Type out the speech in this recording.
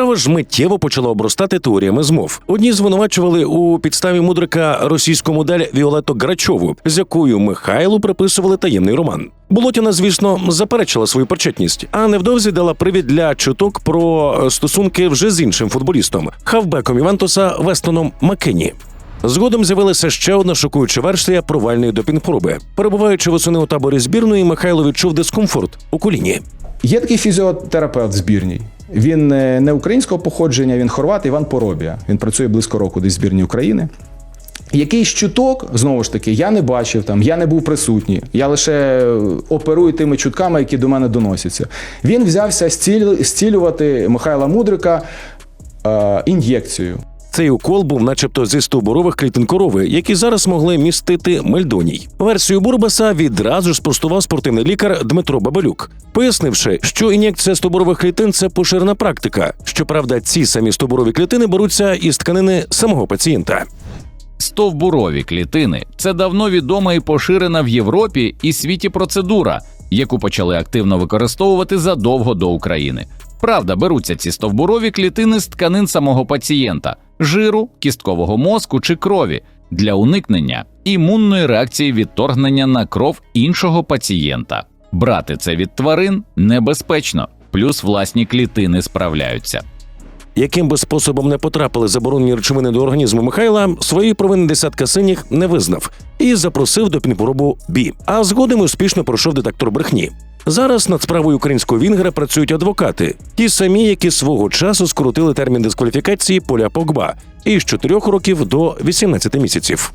Справа ж миттєво почала обростати теоріями змов. Одні звинувачували у підставі мудрика російську модель Віолетту Грачову, з якою Михайлу приписували таємний роман. Болотіна, звісно, заперечила свою причетність, а невдовзі дала привід для чуток про е, стосунки вже з іншим футболістом хавбеком Івантуса Вестоном Маккені. Згодом з'явилася ще одна шокуюча версія провальної допінг-проби. Перебуваючи восени у таборі збірної, Михайло відчув дискомфорт у коліні. Є такий фізіотерапевт в збірній. Він е, не українського походження, він хорват Іван Поробія. Він працює близько року десь в збірні України. Якийсь чуток, знову ж таки, я не бачив там, я не був присутній. Я лише е, оперую тими чутками, які до мене доносяться. Він взявся зцілю- зцілювати Михайла Мудрика е, ін'єкцією. Цей укол був, начебто, зі стовбурових клітин корови, які зараз могли містити мельдоній. Версію Бурбаса відразу ж спростував спортивний лікар Дмитро Бабалюк, пояснивши, що ін'єкція стовбурових клітин це поширена практика. Щоправда, ці самі стовбурові клітини беруться із тканини самого пацієнта. Стовбурові клітини це давно відома і поширена в Європі і світі процедура, яку почали активно використовувати задовго до України. Правда, беруться ці стовбурові клітини з тканин самого пацієнта, жиру, кісткового мозку чи крові для уникнення імунної реакції відторгнення на кров іншого пацієнта. Брати це від тварин небезпечно, плюс власні клітини справляються. Яким би способом не потрапили заборонені речовини до організму Михайла, свої провини десятка синіх не визнав і запросив до пінпоробу Бі. А згодом успішно пройшов детектор брехні. Зараз над справою українського вінгера працюють адвокати, ті самі, які свого часу скоротили термін дискваліфікації поля Погба із 4 років до 18 місяців.